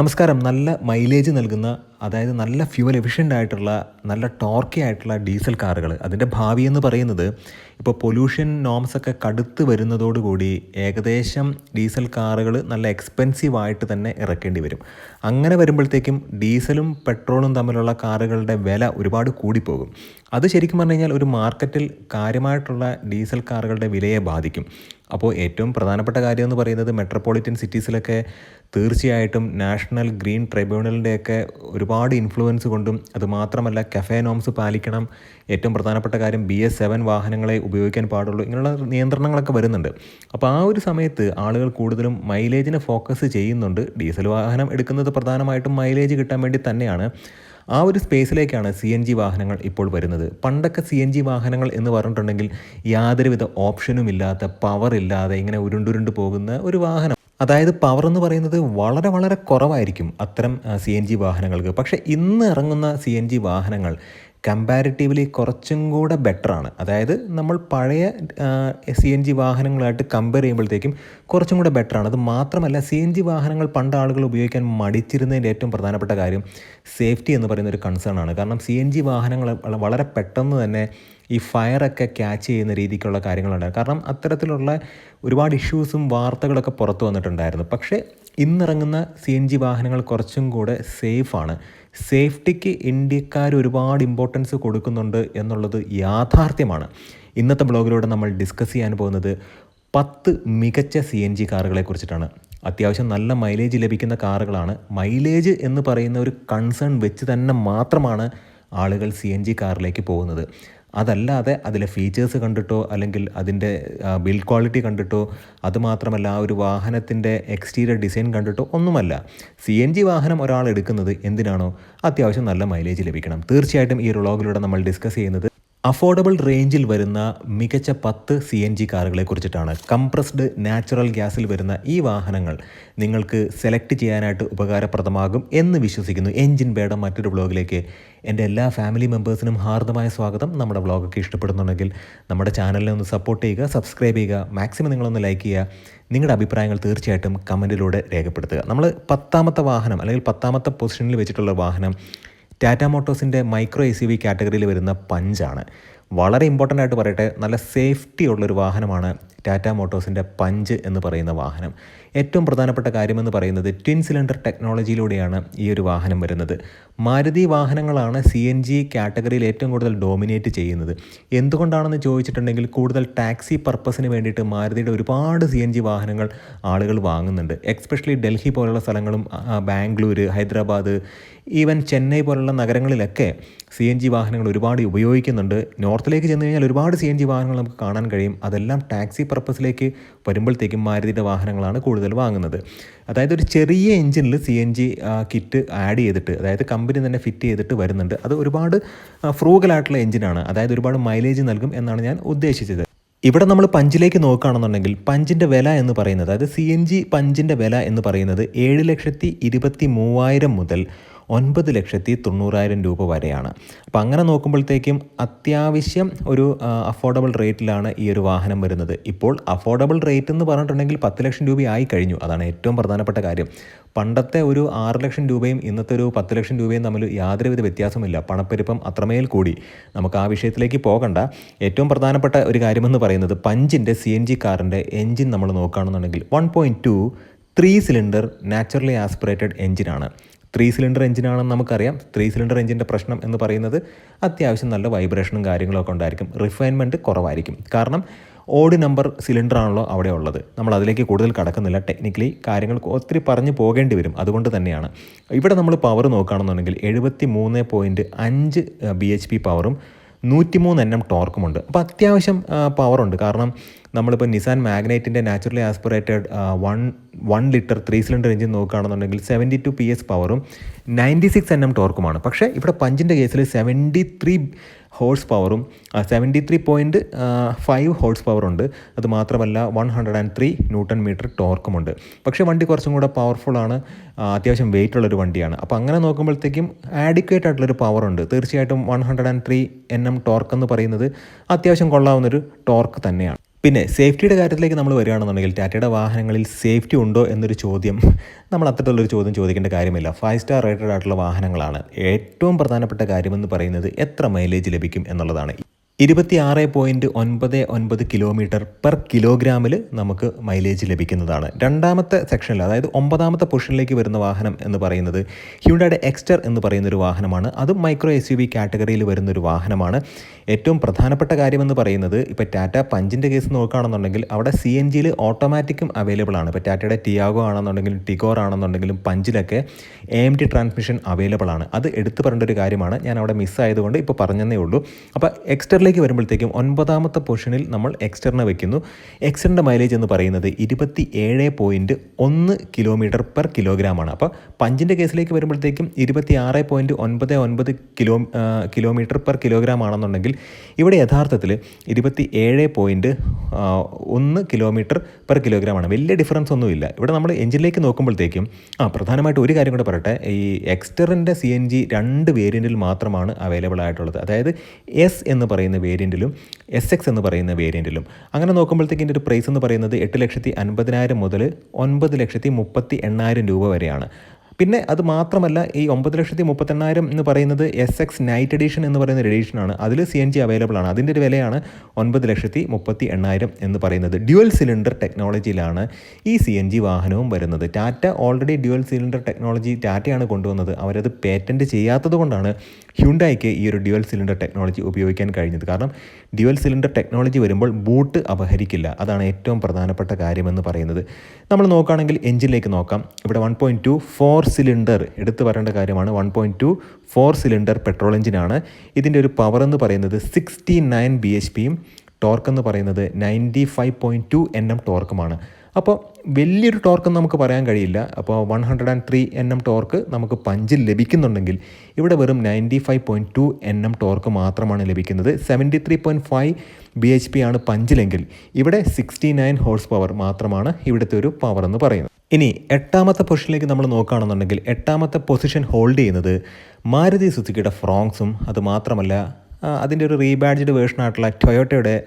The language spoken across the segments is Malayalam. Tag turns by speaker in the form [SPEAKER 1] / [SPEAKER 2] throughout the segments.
[SPEAKER 1] നമസ്കാരം. നല്ല മൈലേജ് നൽകുന്ന അതായത് നല്ല ഫ്യൂവൽ എഫിഷ്യന്റ് ആയിട്ടുള്ള നല്ല ടോർക്കി ആയിട്ടുള്ള ഡീസൽ കാറുകൾ അതിന്റെ ഭാവി എന്ന് പറയുന്നത് ഇപ്പോൾ പൊല്യൂഷൻ നോംസ് ഒക്കെ കടുത്ത് വരുന്നതോടുകൂടി ഏകദേശം ഡീസൽ കാറുകൾ നല്ല എക്സ്പെൻസീവ് ആയിട്ട് തന്നെ ഇറക്കേണ്ടി വരും. അങ്ങനെ വരുമ്പോഴത്തേക്കും ഡീസലും പെട്രോളും തമ്മിലുള്ള കാറുകളുടെ വില ഒരുപാട് കൂടിപ്പോകും. അത് ശരിക്കും പറഞ്ഞു കഴിഞ്ഞാൽ ഒരു മാർക്കറ്റിൽ കാര്യമായിട്ടുള്ള ഡീസൽ കാറുകളുടെ വിലയെ ബാധിക്കും. അപ്പോൾ ഏറ്റവും പ്രധാനപ്പെട്ട കാര്യം എന്ന് പറയുന്നത് മെട്രോപൊളിറ്റൻ സിറ്റീസിലൊക്കെ തീർച്ചയായിട്ടും നാഷണൽ ഗ്രീൻ ട്രൈബ്യൂണലിന്റെയൊക്കെ ഒരുപാട് ഇൻഫ്ലുവൻസ് കൊണ്ടും അതുമാത്രമല്ല കഫേ നോംസ് പാലിക്കണം. ഏറ്റവും പ്രധാനപ്പെട്ട കാര്യം ബി എസ് സെവൻ വാഹനങ്ങളെ ഉപയോഗിക്കാൻ പാടുള്ളൂ. ഇങ്ങനെയുള്ള നിയന്ത്രണങ്ങളൊക്കെ വരുന്നുണ്ട്. അപ്പോൾ ആ ഒരു സമയത്ത് ആളുകൾ കൂടുതലും മൈലേജിനെ ഫോക്കസ് ചെയ്യുന്നുണ്ട്. ഡീസൽ വാഹനം എടുക്കുന്നത് പ്രധാനമായിട്ടും മൈലേജ് കിട്ടാൻ വേണ്ടി തന്നെയാണ്. ആ ഒരു സ്പേസിലേക്കാണ് സി എൻ ജി വാഹനങ്ങൾ ഇപ്പോൾ വരുന്നത്. പണ്ടൊക്കെ സി എൻ ജി വാഹനങ്ങൾ എന്ന് പറഞ്ഞിട്ടുണ്ടെങ്കിൽ യാതൊരുവിധ ഓപ്ഷനും ഇല്ലാത്ത പവർ ഇല്ലാതെ ഇങ്ങനെ ഉരുണ്ടുരുണ്ട് പോകുന്ന ഒരു വാഹനം. അതായത് പവർ എന്ന് പറയുന്നത് വളരെ വളരെ കുറവായിരിക്കും അത്തരം സി എൻ ജി വാഹനങ്ങൾക്ക്. പക്ഷേ ഇന്ന് ഇറങ്ങുന്ന സി എൻ ജി വാഹനങ്ങൾ കമ്പാരിറ്റീവ്ലി കുറച്ചും കൂടെ ബെറ്ററാണ് അതായത് നമ്മൾ പഴയ സി എൻ ജി വാഹനങ്ങളായിട്ട് കമ്പയർ ചെയ്യുമ്പോഴത്തേക്കും കുറച്ചും കൂടെ ബെറ്ററാണ് അത് മാത്രമല്ല സി എൻ ജി വാഹനങ്ങൾ പണ്ട് ആളുകൾ ഉപയോഗിക്കാൻ മടിച്ചിരുന്നതിന്റെ ഏറ്റവും പ്രധാനപ്പെട്ട കാര്യം സേഫ്റ്റി എന്ന് പറയുന്ന ഒരു കൺസേൺ ആണ്. കാരണം സി എൻ ജി വാഹനങ്ങൾ വളരെ പെട്ടെന്ന് തന്നെ ഈ ഫയറൊക്കെ ക്യാച്ച് ചെയ്യുന്ന രീതിക്കുള്ള കാര്യങ്ങളുണ്ട് കാരണം അത്തരത്തിലുള്ള ഒരുപാട് ഇഷ്യൂസും വാർത്തകളൊക്കെ പുറത്തു വന്നിട്ടുണ്ടായിരുന്നു. പക്ഷേ ഇന്നിറങ്ങുന്ന സി എൻ ജി വാഹനങ്ങൾ കുറച്ചും കൂടെ സേഫാണ് സേഫ്റ്റിക്ക് ഇന്ത്യക്കാർ ഒരുപാട് ഇമ്പോർട്ടൻസ് കൊടുക്കുന്നുണ്ട് എന്നുള്ളത് യാഥാർത്ഥ്യമാണ്. ഇന്നത്തെ ബ്ലോഗിലൂടെ നമ്മൾ ഡിസ്കസ് ചെയ്യാൻ പോകുന്നത് പത്ത് മികച്ച സി എൻ ജി കാറുകളെ കുറിച്ചിട്ടാണ്. അത്യാവശ്യം നല്ല മൈലേജ് ലഭിക്കുന്ന കാറുകളാണ്. മൈലേജ് എന്ന് പറയുന്ന ഒരു കൺസേൺ വെച്ച് തന്നെ മാത്രമാണ് ആളുകൾ സി എൻ ജി കാറിലേക്ക് പോകുന്നത്. അതല്ലാതെ അതിലെ ഫീച്ചേഴ്സ് കണ്ടിട്ടോ അല്ലെങ്കിൽ അതിന്റെ ബിൽഡ് ക്വാളിറ്റി കണ്ടിട്ടോ അതുമാത്രമല്ല ആ ഒരു വാഹനത്തിന്റെ എക്സ്റ്റീരിയർ ഡിസൈൻ കണ്ടിട്ടോ ഒന്നുമല്ല. സി എൻ ജി വാഹനം ഒരാൾ എടുക്കുന്നത് എന്തിനാണോ അത്യാവശ്യം നല്ല മൈലേജ് ലഭിക്കണം. തീർച്ചയായിട്ടും ഈ ഒരു വ്ളോഗിലൂടെ നമ്മൾ ഡിസ്കസ് ചെയ്യുന്നത് അഫോർഡബിൾ റേഞ്ചിൽ വരുന്ന മികച്ച പത്ത് സി എൻ ജി കാറുകളെ കുറിച്ചിട്ടാണ്. കംപ്രസ്ഡ് നാച്ചുറൽ ഗ്യാസിൽ വരുന്ന ഈ വാഹനങ്ങൾ നിങ്ങൾക്ക് സെലക്ട് ചെയ്യാനായിട്ട് ഉപകാരപ്രദമാകും എന്ന് വിശ്വസിക്കുന്നു. എൻജിൻ ബേഡ മറ്റൊരു ബ്ലോഗിലേക്ക് എന്റെ എല്ലാ ഫാമിലി മെമ്പേഴ്സിനും ഹാർദമായ സ്വാഗതം. നമ്മുടെ വ്ളോഗൊക്കെ ഇഷ്ടപ്പെടുന്നുണ്ടെങ്കിൽ നമ്മുടെ ചാനലിനെ ഒന്ന് സപ്പോർട്ട് ചെയ്യുക സബ്സ്ക്രൈബ് ചെയ്യുക മാക്സിമം നിങ്ങളൊന്ന് ലൈക്ക് ചെയ്യുക. നിങ്ങളുടെ അഭിപ്രായങ്ങൾ തീർച്ചയായിട്ടും കമന്റിലൂടെ രേഖപ്പെടുത്തുക. നമ്മൾ പത്താമത്തെ വാഹനം അല്ലെങ്കിൽ പത്താമത്തെ പൊസിഷനിൽ വെച്ചിട്ടുള്ള വാഹനം ടാറ്റ മോട്ടോഴ്സിന്റെ മൈക്രോ എ സി വി കാറ്റഗറിയിൽ വരുന്ന പഞ്ചാണ്. വളരെ ഇമ്പോർട്ടന്റ് ആയിട്ട് പറയട്ടെ നല്ല സേഫ്റ്റി ഉള്ളൊരു വാഹനമാണ് ടാറ്റ മോട്ടോഴ്സിന്റെ പഞ്ച് എന്ന് പറയുന്ന വാഹനം. ഏറ്റവും പ്രധാനപ്പെട്ട കാര്യമെന്ന് പറയുന്നത് ട്വിൻ സിലിണ്ടർ ടെക്നോളജിയിലൂടെയാണ് ഈ ഒരു വാഹനം വരുന്നത്. മാരുതി വാഹനങ്ങളാണ് സി എൻ ജി കാറ്റഗറിയിൽ ഏറ്റവും കൂടുതൽ ഡോമിനേറ്റ് ചെയ്യുന്നത്. എന്തുകൊണ്ടാണെന്ന് ചോദിച്ചിട്ടുണ്ടെങ്കിൽ കൂടുതൽ ടാക്സി പർപ്പസിന് വേണ്ടിയിട്ട് മാരുതിയുടെ ഒരുപാട് സി എൻ ജി വാഹനങ്ങൾ ആളുകൾ വാങ്ങുന്നുണ്ട്. എക്സ്പെഷ്യലി ഡൽഹി പോലുള്ള സ്ഥലങ്ങളും ബാംഗ്ലൂർ ഹൈദരാബാദ് ഈവൻ ചെന്നൈ പോലുള്ള നഗരങ്ങളിലൊക്കെ സി എൻ ജി വാഹനങ്ങൾ ഒരുപാട് ഉപയോഗിക്കുന്നുണ്ട്. നോർത്തിലേക്ക് ചെന്ന് കഴിഞ്ഞാൽ ഒരുപാട് സി എൻ ജി വാഹനങ്ങൾ നമുക്ക് കാണാൻ കഴിയും. അതെല്ലാം ടാക്സി പർപ്പസിലേക്ക് വരുമ്പോഴത്തേക്കും മാരുതിയുടെ വാഹനങ്ങളാണ് കൂടുതൽ വാങ്ങുന്നത്. അതായത് ഒരു ചെറിയ എഞ്ചിനിൽ C N G kit add ചെയ്തിട്ട് അതായത് കമ്പനി തന്നെ ഫിറ്റ് ചെയ്തിട്ട് വരുന്നുണ്ട്. അത് ഒരുപാട് ഫ്രൂഗലായിട്ടുള്ള എഞ്ചിനാണ്. അതായത് ഒരുപാട് മൈലേജ് നൽകും എന്നാണ് ഞാൻ ഉദ്ദേശിച്ചത്. ഇവിടെ നമ്മൾ പഞ്ചിലേക്ക് നോക്കുകയാണെന്നുണ്ടെങ്കിൽ പഞ്ചിന്റെ വില എന്ന് പറയുന്നത് അതായത് സി എൻ ജി പഞ്ചിന്റെ വില എന്ന് പറയുന്നത് ഏഴ് ലക്ഷത്തി ഇരുപത്തി മൂവായിരം മുതൽ ഒൻപത് ലക്ഷത്തി തൊണ്ണൂറായിരം രൂപ വരെയാണ്. അപ്പോൾ അങ്ങനെ നോക്കുമ്പോഴത്തേക്കും അത്യാവശ്യം ഒരു അഫോർഡബിൾ റേറ്റിലാണ് ഈ ഒരു വാഹനം വരുന്നത്. ഇപ്പോൾ അഫോർഡബിൾ റേറ്റ് എന്ന് പറഞ്ഞിട്ടുണ്ടെങ്കിൽ പത്ത് ലക്ഷം രൂപയായി കഴിഞ്ഞു. അതാണ് ഏറ്റവും പ്രധാനപ്പെട്ട കാര്യം. പണ്ടത്തെ ഒരു ആറ് ലക്ഷം രൂപയും ഇന്നത്തെ ഒരു പത്ത് ലക്ഷം രൂപയും തമ്മിൽ യാതൊരുവിധ വ്യത്യാസമില്ല. പണപ്പെരുപ്പം അത്രമേൽ കൂടി. നമുക്ക് ആ വിഷയത്തിലേക്ക് പോകണ്ട. ഏറ്റവും പ്രധാനപ്പെട്ട ഒരു കാര്യമെന്ന് പറയുന്നത് പഞ്ചിന്റെ സി എൻ ജി കാറിന്റെ എൻജിൻ നമ്മൾ നോക്കുകയാണെന്നുണ്ടെങ്കിൽ one point two three cylinder naturally aspirated എൻജിനാണ് three cylinder എഞ്ചിനാണെന്ന് നമുക്കറിയാം. ത്രീ സിലിണ്ടർ എഞ്ചിന്റെ പ്രശ്നം എന്ന് പറയുന്നത് അത്യാവശ്യം നല്ല വൈബ്രേഷനും കാര്യങ്ങളൊക്കെ ഉണ്ടായിരിക്കും. റിഫൈൻമെന്റ് കുറവായിരിക്കും. കാരണം ഓഡ് നമ്പർ സിലിണ്ടർ ആണല്ലോ അവിടെ ഉള്ളത്. നമ്മൾ അതിലേക്ക് കൂടുതൽ കടക്കുന്നില്ല. ടെക്നിക്കലി കാര്യങ്ങൾ ഒത്തിരി പറഞ്ഞു പോകേണ്ടി വരും. അതുകൊണ്ട് തന്നെയാണ്. ഇവിടെ നമ്മൾ പവർ നോക്കുകയാണെന്നുണ്ടെങ്കിൽ എഴുപത്തി മൂന്ന് പോയിന്റ് അഞ്ച് ബി എച്ച് പി പവറും നൂറ്റിമൂന്ന് എൻ എം ടോർക്കുമുണ്ട്. അപ്പോൾ അത്യാവശ്യം പവറുണ്ട് കാരണം നമ്മളിപ്പോൾ Nissan മാഗ്നൈറ്റിന്റെ naturally aspirated one one litre three cylinder engine നോക്കുകയാണെന്നുണ്ടെങ്കിൽ സെവന്റി ടു പി എസ് പവറും നയന്റി സിക്സ് എൻ എം ടോർക്കുമാണ് പക്ഷേ ഇവിടെ പഞ്ചിന്റെ കേസിൽ സെവന്റി ത്രീ ഹോഴ്സ് പവറും seventy three point five horse പവറുണ്ട് അത് മാത്രമല്ല one hundred and three newton metre ടോർക്കുമുണ്ട് പക്ഷേ വണ്ടി കുറച്ചും കൂടെ പവർഫുള്ളാണ് അത്യാവശ്യം വെയിറ്റ് ഉള്ളൊരു വണ്ടിയാണ്. അപ്പോൾ അങ്ങനെ നോക്കുമ്പോഴത്തേക്കും ആഡിക്വേറ്റ് ആയിട്ടുള്ളൊരു പവറുണ്ട് തീർച്ചയായിട്ടും one hundred and three N M torque എന്ന് പറയുന്നത് അത്യാവശ്യം കൊള്ളാവുന്നൊരു ടോർക്ക് തന്നെയാണ്. പിന്നെ സേഫ്റ്റിയുടെ കാര്യത്തിലേക്ക് നമ്മൾ വരികയാണെന്നുണ്ടെങ്കിൽ ടാറ്റയുടെ വാഹനങ്ങളിൽ സേഫ്റ്റി ഉണ്ടോ എന്നൊരു ചോദ്യം നമ്മൾ അത്തരത്തിലുള്ളൊരു ചോദ്യം ചോദിക്കേണ്ട കാര്യമില്ല. ഫൈവ് സ്റ്റാർ റേറ്റഡ് ആയിട്ടുള്ള വാഹനങ്ങളാണ് ഏറ്റവും പ്രധാനപ്പെട്ട കാര്യമെന്ന് പറയുന്നത് എത്ര മൈലേജ് ലഭിക്കും എന്നുള്ളതാണ്. ഇരുപത്തി ആറ് പോയിന്റ് ഒൻപത് ഒൻപത് കിലോമീറ്റർ പെർ കിലോഗ്രാമിൽ നമുക്ക് മൈലേജ് ലഭിക്കുന്നതാണ്. രണ്ടാമത്തെ സെക്ഷനിൽ അതായത് ഒമ്പതാമത്തെ പൊസിഷനിലേക്ക് വരുന്ന വാഹനം എന്ന് പറയുന്നത് ഹ്യൂണ്ടയുടെ എക്സ്റ്റർ എന്ന് പറയുന്നൊരു വാഹനമാണ്. അതും മൈക്രോ എസ് യു വി കാറ്റഗറിയിൽ വരുന്നൊരു വാഹനമാണ്. ഏറ്റവും പ്രധാനപ്പെട്ട കാര്യമെന്ന് പറയുന്നത് ഇപ്പോൾ ടാറ്റ പഞ്ചിന്റെ കേസ് നോക്കുകയാണെന്നുണ്ടെങ്കിൽ അവിടെ സി എൻ ജിയിൽ ഓട്ടോമാറ്റിക്കും അവൈലബിൾ ആണ്. ഇപ്പോൾ ടാറ്റയുടെ ടിയാഗോ ആണെന്നുണ്ടെങ്കിലും ടിഗോർ ആണെന്നുണ്ടെങ്കിലും പഞ്ചിലൊക്കെ A M T transmission available ആണ്. അത് എടുത്തു പറയേണ്ട ഒരു കാര്യമാണ്. ഞാൻ അവിടെ മിസ്സായതുകൊണ്ട് ഇപ്പോൾ പറഞ്ഞതേ ഉള്ളൂ. അപ്പോൾ എക്സ്റ്ററിലേക്ക് ലേക്ക് വരുമ്പോഴത്തേക്കും ഒൻപതാമത്തെ പൊസിഷനിൽ നമ്മൾ എക്സ്റ്ററിനെ വയ്ക്കുന്നു എക്സ്റ്ററിന്റെ മൈലേജ് എന്ന് പറയുന്നത് ഇരുപത്തി ഏഴ് പോയിന്റ് ഒന്ന് കിലോമീറ്റർ പെർ കിലോഗ്രാമാണ് അപ്പോൾ പഞ്ചിന്റെ കേസിലേക്ക് വരുമ്പോഴത്തേക്കും ഇരുപത്തി ആറ് പോയിന്റ് ഒൻപത് ഒൻപത് കിലോ കിലോമീറ്റർ പെർ കിലോഗ്രാം ആണെന്നുണ്ടെങ്കിൽ ഇവിടെ യഥാർത്ഥത്തിൽ ഇരുപത്തി ഏഴ് പോയിന്റ് ഒന്ന് കിലോമീറ്റർ പെർ കിലോഗ്രാം ആണ്. വലിയ ഡിഫറൻസ് ഒന്നുമില്ല. ഇവിടെ നമ്മൾ എഞ്ചിനിലേക്ക് നോക്കുമ്പോഴത്തേക്കും ആ പ്രധാനമായിട്ട് ഒരു കാര്യം കൂടെ പറയട്ടെ. ഈ എക്സ്റ്ററിന്റെ സി എൻ ജി രണ്ട് വേരിയന്റിൽ മാത്രമാണ് അവൈലബിൾ ആയിട്ടുള്ളത്. അതായത് എസ് എന്ന് പറയുന്ന വേരിയന്റിലും എസ് എക്സ് എന്ന് പറയുന്ന വേരിയന്റിലും അങ്ങനെ നോക്കുമ്പോഴത്തേക്ക് ഇതിന്റെ ഒരു പ്രൈസ് എന്ന് പറയുന്നത് എട്ട് ലക്ഷത്തി അൻപതിനായിരം മുതൽ ഒൻപത് ലക്ഷത്തി മുപ്പത്തി എണ്ണായിരം രൂപ വരെയാണ്. പിന്നെ അത് മാത്രമല്ല ഈ ഒമ്പത് ലക്ഷത്തി മുപ്പത്തെണ്ണായിരം എന്ന് പറയുന്നത് എസ് എക്സ് നൈറ്റ് എഡീഷൻ എന്ന് പറയുന്ന ഒരു എഡീഷനാണ് അതിൽ സി എൻ ജി അവൈലബിൾ ആണ്. അതിന്റെ ഒരു വിലയാണ് ഒൻപത് ലക്ഷത്തി മുപ്പത്തി എണ്ണായിരം എന്ന് പറയുന്നത്. ഡ്യുവൽ സിലിണ്ടർ ടെക്നോളജിയിലാണ് ഈ സി എൻ ജി വാഹനവും വരുന്നത്. Tata already dual cylinder technology ടാറ്റയാണ് കൊണ്ടുവന്നത്. അവരത് പേറ്റന്റ് ചെയ്യാത്തത് കൊണ്ടാണ് ഹ്യുണ്ടായിക്ക് ഈ ഒരു ഡ്യുവൽ സിലിണ്ടർ ടെക്നോളജി ഉപയോഗിക്കാൻ കഴിഞ്ഞത്. കാരണം ഡ്യുവൽ സിലിണ്ടർ ടെക്നോളജി വരുമ്പോൾ ബൂട്ട് അപഹരിക്കില്ല. അതാണ് ഏറ്റവും പ്രധാനപ്പെട്ട കാര്യമെന്ന് പറയുന്നത്. നമ്മൾ നോക്കുകയാണെങ്കിൽ എഞ്ചിനിലേക്ക് നോക്കാം. ഇവിടെ one point two four cylinder എടുത്തു പറയേണ്ട കാര്യമാണ്. One point two four cylinder petrol എഞ്ചിനാണ് ഇതിന്റെ ഒരു പവർ എന്ന് പറയുന്നത് സിക്സ്റ്റി നയൻ ബി എച്ച് പിയും ടോർക്ക് എന്ന് പറയുന്നത് ninety five point two N M ടോർക്കുമാണ് അപ്പോൾ വലിയൊരു ടോർക്ക് നമുക്ക് പറയാൻ കഴിയില്ല. അപ്പോൾ one hundred and three N M torque നമുക്ക് പഞ്ചിൽ ലഭിക്കുന്നുണ്ടെങ്കിൽ ഇവിടെ വെറും ninety five point two N M torque മാത്രമാണ് ലഭിക്കുന്നത്. Seventy three point five B H P ആണ് പഞ്ചിലെങ്കിൽ ഇവിടെ സിക്സ്റ്റി നയൻ ഹോഴ്സ് പവർ മാത്രമാണ് ഇവിടുത്തെ ഒരു പവർ എന്ന് പറയുന്നത്. ഇനി എട്ടാമത്തെ പൊസിഷനിലേക്ക് നമ്മൾ നോക്കുകയാണെന്നുണ്ടെങ്കിൽ എട്ടാമത്തെ പൊസിഷൻ ഹോൾഡ് ചെയ്യുന്നത് മാരുതി സുസുക്കിയുടെ ഫ്രോങ്സും അതുമാത്രമല്ല അതിന്റെ ഒരു റീബാഡ്ജ്ഡ് വേർഷനായിട്ടുള്ള ടൊയോട്ടയുടെ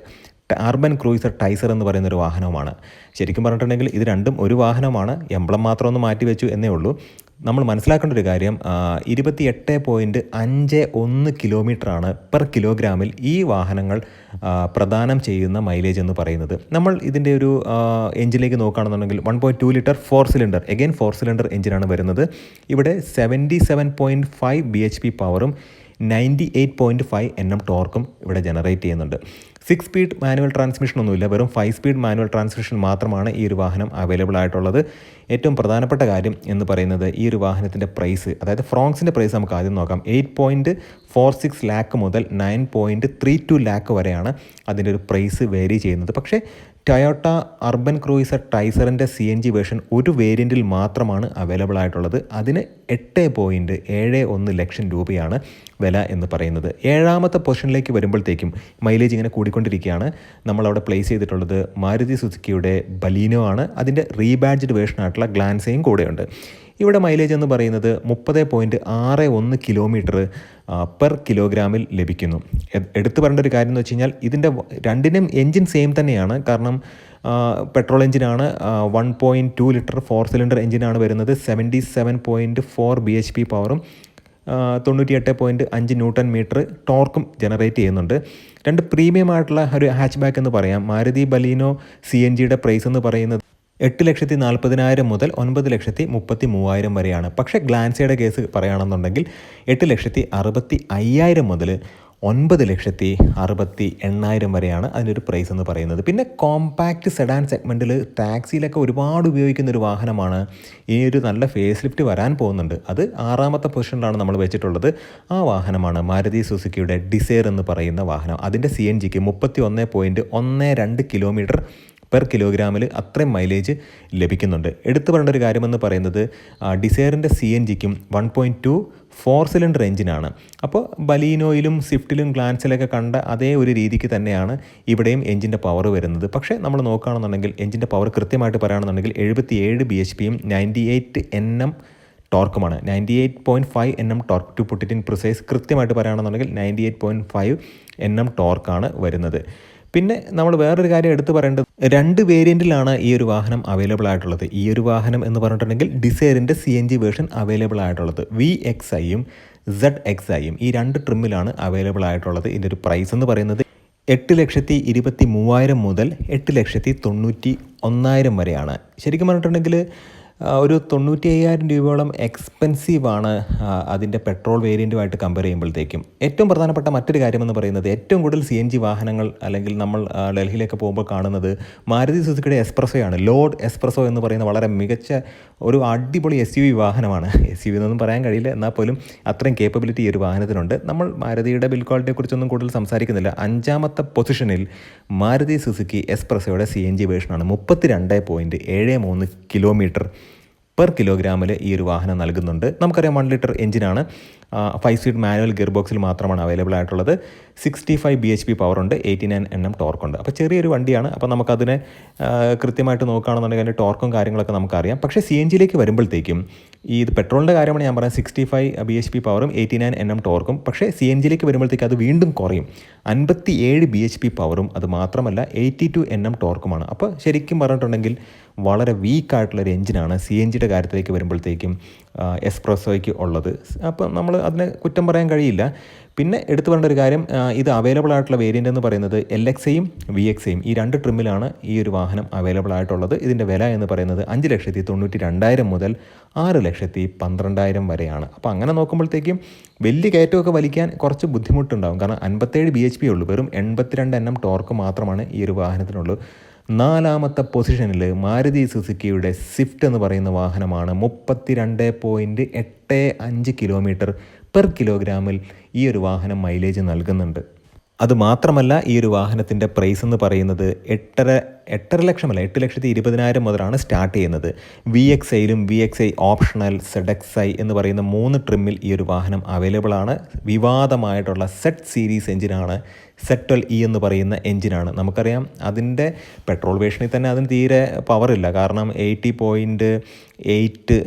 [SPEAKER 1] അർബൻ ക്രൂയിസർ ടൈസർ എന്ന് പറയുന്ന ഒരു വാഹനവുമാണ്. ശരിക്കും പറഞ്ഞിട്ടുണ്ടെങ്കിൽ ഇത് രണ്ടും ഒരു വാഹനമാണ്. എംബ്ലം മാത്രം ഒന്ന് മാറ്റി വെച്ചു എന്നേ ഉള്ളൂ. നമ്മൾ മനസ്സിലാക്കേണ്ട ഒരു കാര്യം ഇരുപത്തി എട്ട് പോയിന്റ് അഞ്ച് ഒന്ന് കിലോമീറ്ററാണ് പെർ കിലോഗ്രാമിൽ ഈ വാഹനങ്ങൾ പ്രദാനം ചെയ്യുന്ന മൈലേജ് എന്ന് പറയുന്നത്. നമ്മൾ ഇതിന്റെ ഒരു എഞ്ചിനിലേക്ക് നോക്കുകയാണെന്നുണ്ടെങ്കിൽ one point two litre four cylinder again four cylinder എഞ്ചിനാണ് വരുന്നത്. ഇവിടെ seventy seven point five B H P പവറും ninety eight point five N M ടോർക്കും ഇവിടെ ജനറേറ്റ് ചെയ്യുന്നുണ്ട്. സിക്സ് സ്പീഡ് മാനുവൽ ട്രാൻസ്മിഷൻ ഒന്നുമില്ല. വെറും ഫൈവ് സ്പീഡ് മാനുവൽ ട്രാൻസ്മിഷൻ മാത്രമാണ് ഈ ഒരു വാഹനം അവൈലബിൾ ആയിട്ടുള്ളത്. ഏറ്റവും പ്രധാനപ്പെട്ട കാര്യം എന്ന് പറയുന്നത് ഈ ഒരു വാഹനത്തിന്റെ പ്രൈസ് അതായത് ഫ്രോങ്സിന്റെ പ്രൈസ് നമുക്ക് ആദ്യം നോക്കാം. Eight point four six lakh മുതൽ nine point three two lakh വരെയാണ് അതിന്റെ ഒരു പ്രൈസ് വേരി ചെയ്യുന്നത്. പക്ഷേ ടയോട്ട അർബൻ ക്രൂയിസർ ടൈസറിന്റെ സി എൻ ജി വേർഷൻ ഒരു വേരിയന്റിൽ മാത്രമാണ് അവൈലബിൾ ആയിട്ടുള്ളത്. അതിന് എട്ട് പോയിന്റ് ഏഴ് ഒന്ന് ലക്ഷം രൂപയാണ് വില എന്ന് പറയുന്നത്. ഏഴാമത്തെ പൊസിഷനിലേക്ക് വരുമ്പോഴത്തേക്കും മൈലേജ് ഇങ്ങനെ കൂടിക്കൊണ്ടിരിക്കുകയാണ്. നമ്മളവിടെ പ്ലേസ് ചെയ്തിട്ടുള്ളത് മാരുതി സുസുക്കിയുടെ ബലീനോ ആണ്. അതിന്റെ റീബാഡ്ജ്ഡ് വേർഷനായിട്ടുള്ള ഗ്ലാൻസയും കൂടെയുണ്ട്. ഇവിടെ മൈലേജ് എന്ന് പറയുന്നത് മുപ്പത് പോയിന്റ് ആറ് ഒന്ന് കിലോമീറ്റർ പെർ കിലോഗ്രാമിൽ ലഭിക്കുന്നു. എടുത്തു പറയേണ്ട ഒരു കാര്യം എന്ന് വെച്ച് കഴിഞ്ഞാൽ ഇതിന്റെ രണ്ടിനും എൻജിൻ സെയിം തന്നെയാണ്. കാരണം പെട്രോൾ എഞ്ചിനാണ് one point two litre four cylinder എഞ്ചിനാണ് വരുന്നത്. Seventy seven point four B H P പവറും തൊണ്ണൂറ്റി എട്ട് പോയിന്റ് അഞ്ച് ന്യൂട്ടൺ മീറ്റർ ടോർക്കും ജനറേറ്റ് ചെയ്യുന്നുണ്ട്. രണ്ട് പ്രീമിയം ആയിട്ടുള്ള ഒരു ഹാച്ച് ബാക്ക് എന്ന് പറയാം. മാരുതി ബലീനോ സി എൻ ജിയുടെ പ്രൈസ് എന്ന് പറയുന്നത് എട്ട് ലക്ഷത്തി നാൽപ്പതിനായിരം മുതൽ ഒൻപത് ലക്ഷത്തി മുപ്പത്തി മൂവായിരം വരെയാണ്. പക്ഷേ ഗ്ലാൻസിയുടെ കേസ് പറയുകയാണെന്നുണ്ടെങ്കിൽ എട്ട് ലക്ഷത്തി അറുപത്തി അയ്യായിരം മുതൽ ഒൻപത് ലക്ഷത്തി അറുപത്തി എണ്ണായിരം വരെയാണ് അതിനൊരു പ്രൈസ് എന്ന് പറയുന്നത്. പിന്നെ കോമ്പാക്റ്റ് സെഡാൻ സെഗ്മെന്റിൽ ടാക്സിയിലൊക്കെ ഒരുപാട് ഉപയോഗിക്കുന്ന ഒരു വാഹനമാണ് ഈ ഒരു നല്ല ഫേസ് ലിഫ്റ്റ് വരാൻ പോകുന്നുണ്ട്. അത് ആറാമത്തെ പൊസിഷനിലാണ് നമ്മൾ വെച്ചിട്ടുള്ളത്. ആ വാഹനമാണ് മാരുതി സുസുക്കിയുടെ ഡിസൈർ എന്ന് പറയുന്ന വാഹനം. അതിന്റെ സി എൻ ജിക്ക് മുപ്പത്തി ഒന്ന് പോയിന്റ് ഒന്ന് രണ്ട് കിലോമീറ്റർ പെർ കിലോഗ്രാമിൽ അത്രയും മൈലേജ് ലഭിക്കുന്നുണ്ട്. എടുത്തു പറയേണ്ട ഒരു കാര്യമെന്ന് പറയുന്നത് ഡിസയറിന്റെ C N ജിക്കും one point two four cylinder എഞ്ചിനാണ് അപ്പോൾ ബലീനോയിലും സ്വിഫ്റ്റിലും ഗ്ലാൻസിലൊക്കെ കണ്ട അതേ ഒരു രീതിക്ക് തന്നെയാണ് ഇവിടെയും എഞ്ചിന്റെ പവർ വരുന്നത്. പക്ഷേ നമ്മൾ നോക്കുകയാണെന്നുണ്ടെങ്കിൽ എഞ്ചിന്റെ പവർ കൃത്യമായിട്ട് പറയുകയാണെന്നുണ്ടെങ്കിൽ എഴുപത്തി ഏഴ് ബി എച്ച് പിയും ninety eight N M ടോർക്കുമാണ് ninety eight point five N M torque to put it in precise കൃത്യമായിട്ട് പറയുകയാണെന്നുണ്ടെങ്കിൽ ninety eight point five N M ടോർക്കാണ് വരുന്നത്. പിന്നെ നമ്മൾ വേറൊരു കാര്യം എടുത്തു പറയേണ്ടത് രണ്ട് വേരിയന്റിലാണ് ഈ ഒരു വാഹനം അവൈലബിൾ ആയിട്ടുള്ളത്. ഈ ഒരു വാഹനം എന്ന് പറഞ്ഞിട്ടുണ്ടെങ്കിൽ ഡിസൈറിന്റെ C N G version available ആയിട്ടുള്ളത്. വി എക്സ് ഐയും സെഡ് എക്സ് ഐയും ഈ രണ്ട് ട്രിമ്മിലാണ് അവൈലബിൾ ആയിട്ടുള്ളത്. ഇതിന്റെ ഒരു പ്രൈസ് എന്ന് പറയുന്നത് എട്ട് ലക്ഷത്തി ഇരുപത്തി മൂവായിരം മുതൽ എട്ട് ലക്ഷത്തി തൊണ്ണൂറ്റി ഒന്നായിരം വരെയാണ്. ശരിക്കും പറഞ്ഞിട്ടുണ്ടെങ്കിൽ ഒരു തൊണ്ണൂറ്റി അയ്യായിരം രൂപയോളം എക്സ്പെൻസീവ് ആണ് ആ, അതിന്റെ പെട്രോൾ വേരിയന്റുമായിട്ട് കമ്പയർ ചെയ്യുമ്പോഴത്തേക്കും. ഏറ്റവും പ്രധാനപ്പെട്ട മറ്റൊരു കാര്യമെന്ന് പറയുന്നത് ഏറ്റവും കൂടുതൽ സി എൻ ജി വാഹനങ്ങൾ അല്ലെങ്കിൽ നമ്മൾ ഡൽഹിയിലേക്ക് പോകുമ്പോൾ കാണുന്നത് മാരുതി സുസുക്കിയുടെ എസ്പ്രസോയാണ് ലോഡ് എസ്പ്രസോ എന്ന് പറയുന്ന വളരെ മികച്ച ഒരു അടിപൊളി എസ് യു വി വാഹനമാണ്. എസ് യു വി എന്നൊന്നും പറയാൻ കഴിയില്ല. എന്നാൽ പോലും അത്രയും കേപ്പബിലിറ്റി ഈ ഒരു വാഹനത്തിനുണ്ട്. നമ്മൾ മാരുതിയുടെ ബിൽ ക്വാളിറ്റിയെക്കുറിച്ചൊന്നും കൂടുതൽ സംസാരിക്കുന്നില്ല. അഞ്ചാമത്തെ പൊസിഷനിൽ മാരുതി സുസുക്കി എസ്പ്രസോയുടെ സി എൻ ജി വേർഷനാണ് മുപ്പത്തി രണ്ട് പോയിന്റ് ഏഴ് മൂന്ന് കിലോമീറ്റർ പെർ കിലോഗ്രാമിൽ ഈ ഒരു വാഹനം നൽകുന്നുണ്ട്. നമുക്കറിയാം വൺ ലിറ്റർ എഞ്ചിനാണ് ഫൈവ് സീറ്റ് മാനുവൽ ഗിയർ ബോക്സിൽ മാത്രമാണ് അവൈലബിൾ ആയിട്ടുള്ളത്. Sixty five B H P power ഉണ്ട് എയ്റ്റി നയൻ എൻ എം ടോർക്കുണ്ട് അപ്പോൾ ചെറിയൊരു വണ്ടിയാണ്. അപ്പോൾ നമുക്കതിനെ കൃത്യമായിട്ട് നോക്കുകയാണെന്നുണ്ടെങ്കിൽ അതിന്റെ ടോർക്കും കാര്യങ്ങളൊക്കെ നമുക്കറിയാം. പക്ഷേ സി എൻ ജിയിലേക്ക് വരുമ്പോഴത്തേക്കും ഈ ഇത് പെട്രോളിന്റെ കാര്യമാണ് ഞാൻ പറയാം sixty five B H P പവറും എയ്റ്റി നയൻ എൻ എം ടോർക്കും പക്ഷേ സി എൻ ജിയിലേക്ക് വരുമ്പോഴത്തേക്ക് അത് വീണ്ടും കുറയും. അൻപത്തി ഏഴ് ബി എച്ച് പി പവറും അത് മാത്രമല്ല എയ്റ്റി ടു എൻ എം ടോർക്കുമാണ് അപ്പോൾ ശരിക്കും പറഞ്ഞിട്ടുണ്ടെങ്കിൽ വളരെ വീക്കായിട്ടുള്ളൊരു എഞ്ചിനാണ് സി എൻ ജിയുടെ കാര്യത്തിലേക്ക് വരുമ്പോഴത്തേക്കും എസ്പ്രസോയ്ക്ക് ഉള്ളത്. അപ്പം നമ്മൾ അതിനെ കുറ്റം പറയാൻ കഴിയില്ല. പിന്നെ എടുത്തു പറയേണ്ട ഒരു കാര്യം ഇത് അവൈലബിൾ ആയിട്ടുള്ള വേരിയന്റ് എന്ന് പറയുന്നത് എൽ എക്സയും വി എക്സയും ഈ രണ്ട് ട്രിമ്മിലാണ് ഈ ഒരു വാഹനം അവൈലബിൾ ആയിട്ടുള്ളത്. ഇതിന്റെ വില എന്ന് പറയുന്നത് അഞ്ച് ലക്ഷത്തി തൊണ്ണൂറ്റി രണ്ടായിരം മുതൽ ആറ് ലക്ഷത്തി പന്ത്രണ്ടായിരം വരെയാണ്. അപ്പോൾ അങ്ങനെ നോക്കുമ്പോഴത്തേക്കും വലിയ കയറ്റമൊക്കെ വലിക്കാൻ കുറച്ച് ബുദ്ധിമുട്ടുണ്ടാകും കാരണം അൻപത്തേഴ് ബി എച്ച് പി ഉള്ളൂ. വെറും എൺപത്തിരണ്ട് എണ്ണം ടോർക്ക് മാത്രമാണ് ഈ ഒരു വാഹനത്തിനുള്ളൂ. നാലാമത്തെ പൊസിഷനിൽ മാരുതി സുസുക്കിയുടെ സ്വിഫ്റ്റ് എന്ന് പറയുന്ന വാഹനമാണ് മുപ്പത്തിരണ്ട് പോയിന്റ് എട്ട് അഞ്ച് കിലോമീറ്റർ പെർ കിലോഗ്രാമിൽ ഈ ഒരു വാഹനം മൈലേജ് നൽകുന്നുണ്ട്. അതുമാത്രമല്ല ഈ ഒരു വാഹനത്തിന്റെ പ്രൈസ് എന്ന് പറയുന്നത് എട്ടര എട്ടര ലക്ഷമല്ല എട്ട് ലക്ഷത്തി ഇരുപതിനായിരം മുതലാണ് സ്റ്റാർട്ട് ചെയ്യുന്നത്. V X ഐയിലും V X I optional Z X I എന്ന് പറയുന്ന മൂന്ന് ട്രിമ്മിൽ ഈ ഒരു വാഹനം അവൈലബിൾ ആണ്. വിവാദമായിട്ടുള്ള സെറ്റ് സീരീസ് എഞ്ചിനാണ് സെറ്റൽ ഇ എന്ന് പറയുന്ന എഞ്ചിനാണ്. നമുക്കറിയാം അതിന്റെ പെട്രോൾ വേഷനിൽ തന്നെ അതിന് തീരെ പവറില്ല കാരണം eighty point eight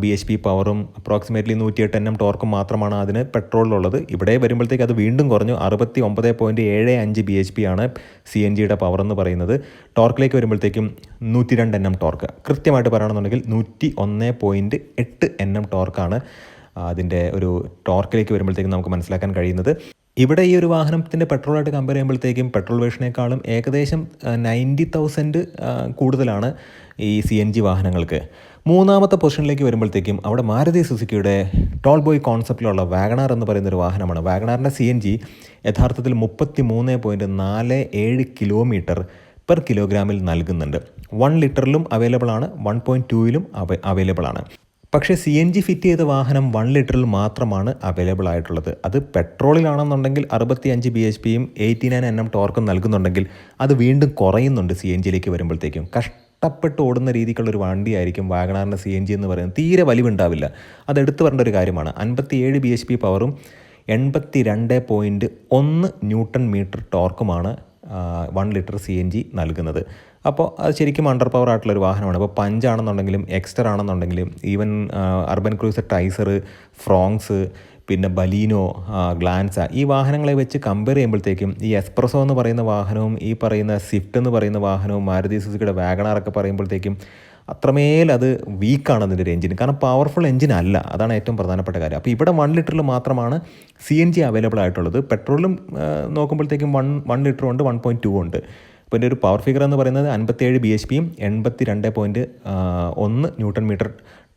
[SPEAKER 1] B H P പവറും അപ്രോക്സിമേറ്റ്ലി നൂറ്റിയെട്ട് എട്ട് എണ്ണം ടോർക്കും മാത്രമാണ് അതിന് പെട്രോളിലുള്ളത് ഇവിടെ വരുമ്പോഴത്തേക്ക് അത് വീണ്ടും കുറഞ്ഞു. അറുപത്തി ഒമ്പത് പോയിന്റ് ഏഴ് അഞ്ച് ബി എച്ച് പി ആണ് സി എൻ ജിയുടെ പവർ എന്ന് പറയുന്നത്. ടോർക്കിലേക്ക് വരുമ്പോഴത്തേക്കും നൂറ്റി രണ്ട് എണ്ണം ടോർക്ക് കൃത്യമായിട്ട് പറയുകയാണെന്നുണ്ടെങ്കിൽ നൂറ്റി ഒന്ന് പോയിന്റ് എട്ട് എണ്ണം ടോർക്കാണ് അതിന്റെ ഒരു ടോർക്കിലേക്ക് വരുമ്പോഴത്തേക്കും നമുക്ക് മനസ്സിലാക്കാൻ കഴിയുന്നത്. ഇവിടെ ഈ ഒരു വാഹനത്തിന്റെ പെട്രോളായിട്ട് കമ്പയർ ചെയ്യുമ്പോഴത്തേക്കും പെട്രോൾ വേഷനേക്കാളും ഏകദേശം നയന്റി തൗസൻഡ് കൂടുതലാണ് ഈ സി എൻ ജി വാഹനങ്ങൾക്ക്. മൂന്നാമത്തെ പൊസിഷനിലേക്ക് വരുമ്പോഴത്തേക്കും അവിടെ മാരുതി സുസുക്കിയുടെ ടോൾ ബോയ് കോൺസെപ്റ്റിലുള്ള വാഗണാർ എന്ന് പറയുന്ന ഒരു വാഹനമാണ്. വാഗണാറിന്റെ സി എൻ ജി യഥാർത്ഥത്തിൽ മുപ്പത്തി മൂന്ന് പോയിന്റ് നാല് ഏഴ് കിലോമീറ്റർ പെർ കിലോഗ്രാമിൽ നൽകുന്നുണ്ട്. വൺ ലിറ്ററിലും അവൈലബിൾ ആണ്. വൺ പോയിന്റ് ടൂയിലും അവൈലബിൾ ആണ്. പക്ഷേ സി എൻ ജി ഫിറ്റ് ചെയ്ത വാഹനം വൺ ലിറ്ററിൽ മാത്രമാണ് അവൈലബിൾ ആയിട്ടുള്ളത്. അത് പെട്രോളിലാണെന്നുണ്ടെങ്കിൽ അറുപത്തി അഞ്ച് ബി എച്ച് പിയും എയ്റ്റി നയൻ എൻ എം ടോർക്കും നൽകുന്നുണ്ടെങ്കിൽ അത് വീണ്ടും കുറയുന്നുണ്ട് സി എൻ ജിയിലേക്ക് വരുമ്പോഴത്തേക്കും. കഷ്ടപ്പെട്ട് ഓടുന്ന രീതിക്കുള്ളൊരു വണ്ടിയായിരിക്കും വാഗണാറിന്റെ സി എൻ ജി എന്ന് പറയുന്നത്. തീരെ വലിവുണ്ടാവില്ല. അത് എടുത്തു പറയേണ്ട ഒരു കാര്യമാണ്. അൻപത്തി ഏഴ് ബി എച്ച് പി പവറും എൺപത്തി രണ്ട് പോയിന്റ് ഒന്ന് newton metre ടോർക്കുമാണ് one litre C N G നൽകുന്നത്. അപ്പോൾ അത് ശരിക്കും അണ്ടർ പവർ ആയിട്ടുള്ള ഒരു വാഹനമാണ്. അപ്പോൾ പഞ്ചാണെന്നുണ്ടെങ്കിലും എക്സ്റ്റർ ആണെന്നുണ്ടെങ്കിലും even Urban Cruiser Taisor Fronx പിന്നെ ബലീനോ ഗ്ലാൻസ ഈ വാഹനങ്ങളെ വെച്ച് കമ്പയർ ചെയ്യുമ്പോഴത്തേക്കും ഈ എസ്പ്രസോ എന്ന് പറയുന്ന വാഹനവും ഈ പറയുന്ന സ്വിഫ്റ്റ് എന്ന് പറയുന്ന വാഹനവും മാരുതി സുസുക്കിയുടെ വാഗണാറൊക്കെ പറയുമ്പോഴത്തേക്കും അത്രമേൽ അത് വീക്കാണ് അതിന്റെ ഒരു എഞ്ചിൻ കാരണം പവർഫുൾ എഞ്ചിൻ അല്ല. അതാണ് ഏറ്റവും പ്രധാനപ്പെട്ട കാര്യം. അപ്പോൾ ഇവിടെ വൺ ലിറ്ററിൽ മാത്രമാണ് സി എൻ ജി അവൈലബിൾ ആയിട്ടുള്ളത്. പെട്രോളും നോക്കുമ്പോഴത്തേക്കും വൺ വൺ ലിറ്ററും ഉണ്ട് വൺ പോയിന്റ് ടു ഉണ്ട്. അപ്പോൾ എന്റെ ഒരു പവർ ഫിഗർ എന്ന് പറയുന്നത് അൻപത്തിയേഴ് ബി എച്ച് പിയും എൺപത്തി രണ്ട് പോയിന്റ് ഒന്ന് ന്യൂട്ടൺ മീറ്റർ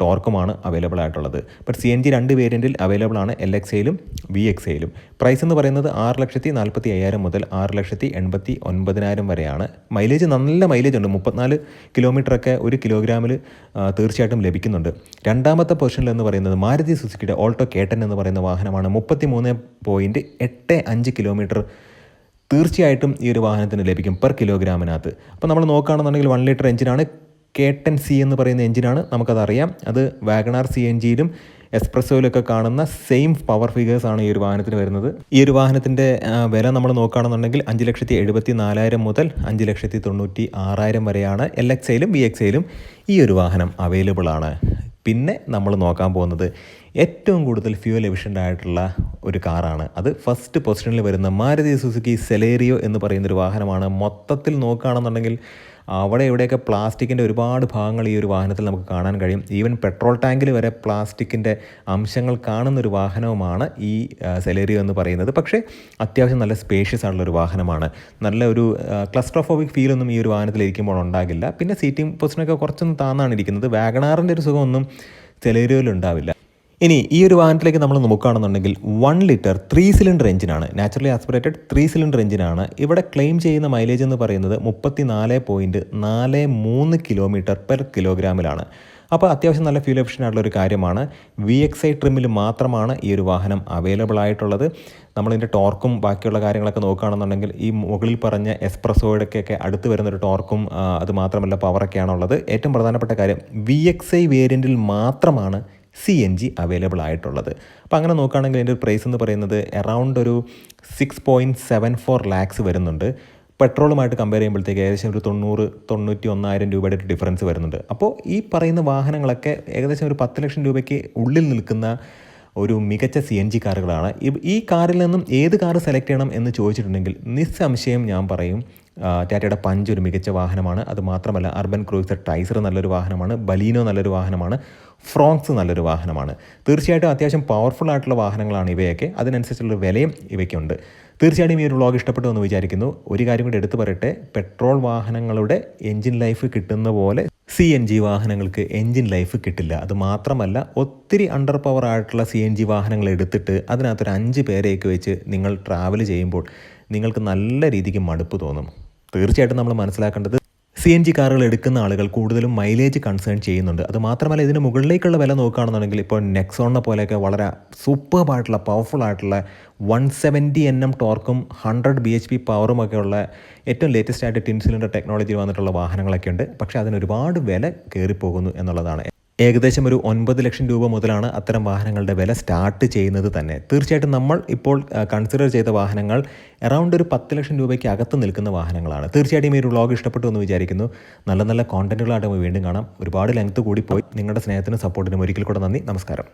[SPEAKER 1] ടോർക്കുമാണ് അവൈലബിൾ ആയിട്ടുള്ളത്. ബട്ട് സി എൻ ജി രണ്ട് വേരിയന്റിൽ അവൈലബിൾ ആണ് എൽ എക്സ് എയിലും വി എക്സ് എയിലും പ്രൈസ് എന്ന് പറയുന്നത് ആറ് ലക്ഷത്തി നാൽപ്പത്തി അയ്യായിരം മുതൽ ആറ് ലക്ഷത്തി എൺപത്തി ഒൻപതിനായിരം വരെയാണ്. മൈലേജ് നല്ല മൈലേജ് ഉണ്ട്. മുപ്പത്തിനാല് കിലോമീറ്ററൊക്കെ ഒരു കിലോഗ്രാമിൽ തീർച്ചയായിട്ടും ലഭിക്കുന്നുണ്ട്. രണ്ടാമത്തെ പൊസിഷനിൽ എന്ന് പറയുന്നത് മാരുതി സുസുക്കിയുടെ ഓൾട്ടോ കേട്ടൻ എന്ന് പറയുന്ന വാഹനമാണ്. മുപ്പത്തി മൂന്ന് പോയിന്റ് എട്ട് അഞ്ച് കിലോമീറ്റർ തീർച്ചയായിട്ടും ഈ ഒരു വാഹനത്തിന് ലഭിക്കും പെർ കിലോഗ്രാമിനകത്ത്. അപ്പോൾ നമ്മൾ നോക്കുകയാണെന്നുണ്ടെങ്കിൽ വൺ ലിറ്റർ എഞ്ചിനാണ്. കേട്ടൻ സി എന്ന് പറയുന്ന എഞ്ചിനാണ്. നമുക്കതറിയാം. അത് വാഗണാർ സി എൻ ജിയിലും എക്സ്പ്രസോയിലൊക്കെ കാണുന്ന സെയിം പവർ ഫിഗേഴ്സാണ് ഈ ഒരു വാഹനത്തിന് വരുന്നത്. ഈ ഒരു വാഹനത്തിന്റെ വില നമ്മൾ നോക്കുകയാണെന്നുണ്ടെങ്കിൽ അഞ്ച് ലക്ഷത്തി എഴുപത്തി നാലായിരം മുതൽ അഞ്ച് ലക്ഷത്തി തൊണ്ണൂറ്റി ആറായിരം വരെയാണ് എൽ എക്സ് ഐയിലും ബി എക്സ് ഐയിലും ഈ ഒരു വാഹനം അവൈലബിൾ ആണ്. പിന്നെ നമ്മൾ നോക്കാൻ പോകുന്നത് ഏറ്റവും കൂടുതൽ ഫ്യൂവൽ എഫിഷ്യന്റ് ആയിട്ടുള്ള ഒരു കാറാണ് അത് ഫസ്റ്റ് പൊസിഷനിൽ വരുന്ന മാരുതി സുസുക്കി സെലേറിയോ എന്ന് പറയുന്ന ഒരു വാഹനമാണ്. മൊത്തത്തിൽ നോക്കുകയാണെന്നുണ്ടെങ്കിൽ അവിടെ എവിടെയൊക്കെ പ്ലാസ്റ്റിക്കിന്റെ ഒരുപാട് ഭാഗങ്ങൾ ഈ ഒരു വാഹനത്തിൽ നമുക്ക് കാണാൻ കഴിയും. ഈവൻ പെട്രോൾ ടാങ്കിൽ വരെ പ്ലാസ്റ്റിക്കിന്റെ അംശങ്ങൾ കാണുന്ന ഒരു വാഹനവുമാണ് ഈ സെലേറിയോ എന്ന് പറയുന്നത്. പക്ഷേ അത്യാവശ്യം നല്ല സ്പേഷ്യസ് ആയിട്ടുള്ള ഒരു വാഹനമാണ്. നല്ല ഒരു ക്ലസ്ട്രോഫോബിക് ഫീലൊന്നും ഈ ഒരു വാഹനത്തിൽ ഇരിക്കുമ്പോൾ ഉണ്ടാകില്ല. പിന്നെ സീറ്റിംഗ് പൊസിഷനൊക്കെ കുറച്ചൊന്നും താന്നാണ് ഇരിക്കുന്നത്. വാഗണാറിന്റെ ഒരു സുഖമൊന്നും സെലേറിയോയിൽ ഉണ്ടാവില്ല. ഇനി ഈ ഒരു വാഹനത്തിലേക്ക് നമ്മൾ നോക്കുകയാണെന്നുണ്ടെങ്കിൽ വൺ ലിറ്റർ ത്രീ സിലിണ്ടർ എഞ്ചിനാണ് നാച്ചുറലി ആസ്പിറേറ്റഡ് ത്രീ സിലിണ്ടർ എഞ്ചിനാണ് ഇവിടെ ക്ലെയിം ചെയ്യുന്ന മൈലേജ് എന്ന് പറയുന്നത് മുപ്പത്തി നാല് പോയിന്റ് നാല് മൂന്ന് കിലോമീറ്റർ പെർ കിലോഗ്രാമിലാണ് അപ്പോൾ അത്യാവശ്യം നല്ല ഫ്യൂൽ ഓപ്ഷൻ ആയിട്ടുള്ള ഒരു കാര്യമാണ്. വി എക്സ് ഐ ട്രിമ്മിൽ മാത്രമാണ് ഈ ഒരു വാഹനം അവൈലബിൾ ആയിട്ടുള്ളത്. നമ്മളിതിന്റെ ടോർക്കും ബാക്കിയുള്ള കാര്യങ്ങളൊക്കെ നോക്കുകയാണെന്നുണ്ടെങ്കിൽ ഈ മുകളിൽ പറഞ്ഞ എക്സ്പ്രസോയുടെയൊക്കെ അടുത്ത് വരുന്നൊരു ടോർക്കും അതുമാത്രമല്ല പവറൊക്കെയാണുള്ളത് ഏറ്റവും പ്രധാനപ്പെട്ട കാര്യം വി എക്സ് ഐ വേരിയന്റിൽ മാത്രമാണ് സി എൻ ജി അവൈലബിൾ ആയിട്ടുള്ളത്. അപ്പോൾ അങ്ങനെ നോക്കുകയാണെങ്കിൽ അതിന്റെ ഒരു പ്രൈസ് എന്ന് പറയുന്നത് അറൗണ്ട് ഒരു six point seven four lakhs വരുന്നുണ്ട്. പെട്രോളുമായിട്ട് കമ്പയർ ചെയ്യുമ്പോഴത്തേക്ക് ഏകദേശം ഒരു തൊണ്ണൂറ് തൊണ്ണൂറ്റി ഒന്നായിരം രൂപയുടെ ഒരു ഡിഫറൻസ് വരുന്നുണ്ട്. അപ്പോൾ ഈ പറയുന്ന വാഹനങ്ങളൊക്കെ ഏകദേശം ഒരു പത്ത് ലക്ഷം രൂപയ്ക്ക് ഉള്ളിൽ നിൽക്കുന്ന ഒരു മികച്ച സി എൻ ജി കാറുകളാണ്. ഈ കാറിൽ നിന്നും ഏത് കാർ സെലക്ട് ചെയ്യണം എന്ന് ചോദിച്ചിട്ടുണ്ടെങ്കിൽ നിസ്സംശയം ഞാൻ പറയും ടാറ്റയുടെ പഞ്ച് ഒരു മികച്ച വാഹനമാണ്. അത് മാത്രമല്ല അർബൻ ക്രൂസർ ടൈസർ നല്ലൊരു വാഹനമാണ് ബലീനോ നല്ലൊരു വാഹനമാണ് ഫ്രോങ്സ് നല്ലൊരു വാഹനമാണ്. തീർച്ചയായിട്ടും അത്യാവശ്യം പവർഫുൾ ആയിട്ടുള്ള വാഹനങ്ങളാണ് ഇവയൊക്കെ. അതിനനുസരിച്ചുള്ള വിലയും ഇവയ്ക്കുണ്ട്. തീർച്ചയായിട്ടും ഈ ഒരു വ്ളോഗ് ഇഷ്ടപ്പെട്ടു എന്ന് വിചാരിക്കുന്നു. ഒരു കാര്യം കൂടി എടുത്തു പറയട്ടെ. പെട്രോൾ വാഹനങ്ങളുടെ എൻജിൻ ലൈഫ് കിട്ടുന്ന പോലെ സി എൻ ജി വാഹനങ്ങൾക്ക് എൻജിൻ ലൈഫ് കിട്ടില്ല. അത് മാത്രമല്ല ഒത്തിരി അണ്ടർ പവർ ആയിട്ടുള്ള സി എൻ ജി വാഹനങ്ങൾ എടുത്തിട്ട് അതിനകത്തൊരു അഞ്ച് പേരെയൊക്കെ വെച്ച് നിങ്ങൾ ട്രാവൽ ചെയ്യുമ്പോൾ നിങ്ങൾക്ക് നല്ല രീതിക്ക് മടുപ്പ് തോന്നും. തീർച്ചയായിട്ടും നമ്മൾ മനസ്സിലാക്കേണ്ടത് സി എൻ ജി കാറുകൾ എടുക്കുന്ന ആളുകൾ കൂടുതലും മൈലേജ് കൺസേൺ ചെയ്യുന്നുണ്ട്. അത് മാത്രമല്ല ഇതിന് മുകളിലേക്കുള്ള വില നോക്കുകയാണെന്നുണ്ടെങ്കിൽ ഇപ്പോൾ നെക്സോണിനെ പോലെയൊക്കെ വളരെ സൂപ്പർബായിട്ടുള്ള പവർഫുൾ ആയിട്ടുള്ള വൺ സെവന്റി എൻ എം ടോർക്കും ഹൺഡ്രഡ് ബി എച്ച് പി പവറും ഒക്കെ ഉള്ള ഏറ്റവും ലേറ്റസ്റ്റ് ആയിട്ട് ടിൻ സിലിണ്ടർ ടെക്നോളജി വന്നിട്ടുള്ള വാഹനങ്ങളൊക്കെ ഉണ്ട്. പക്ഷേ അതിന് ഒരുപാട് വില കയറിപ്പോകുന്നു എന്നുള്ളതാണ്. ഏകദേശം ഒരു ഒൻപത് ലക്ഷം രൂപ മുതലാണ് അത്തരം വാഹനങ്ങളുടെ വില സ്റ്റാർട്ട് ചെയ്യുന്നത് തന്നെ. തീർച്ചയായിട്ടും നമ്മൾ ഇപ്പോൾ കൺസിഡർ ചെയ്ത വാഹനങ്ങൾ അറൗണ്ട് ഒരു പത്ത് ലക്ഷം രൂപയ്ക്ക് അകത്ത് നിൽക്കുന്ന വാഹനങ്ങളാണ്. തീർച്ചയായിട്ടും ഈ ഒരു വ്ളോഗ് ഇഷ്ടപ്പെട്ടു എന്ന് വിചാരിക്കുന്നു. നല്ല നല്ല കോണ്ടന്റുകളായിട്ട് വീണ്ടും കാണാം. ഒരുപാട് ലെങ്ത് കൂടി പോയി. നിങ്ങളുടെ സ്നേഹത്തിനും സപ്പോർട്ടിനും ഒരിക്കൽ കൂടെ നന്ദി. നമസ്കാരം.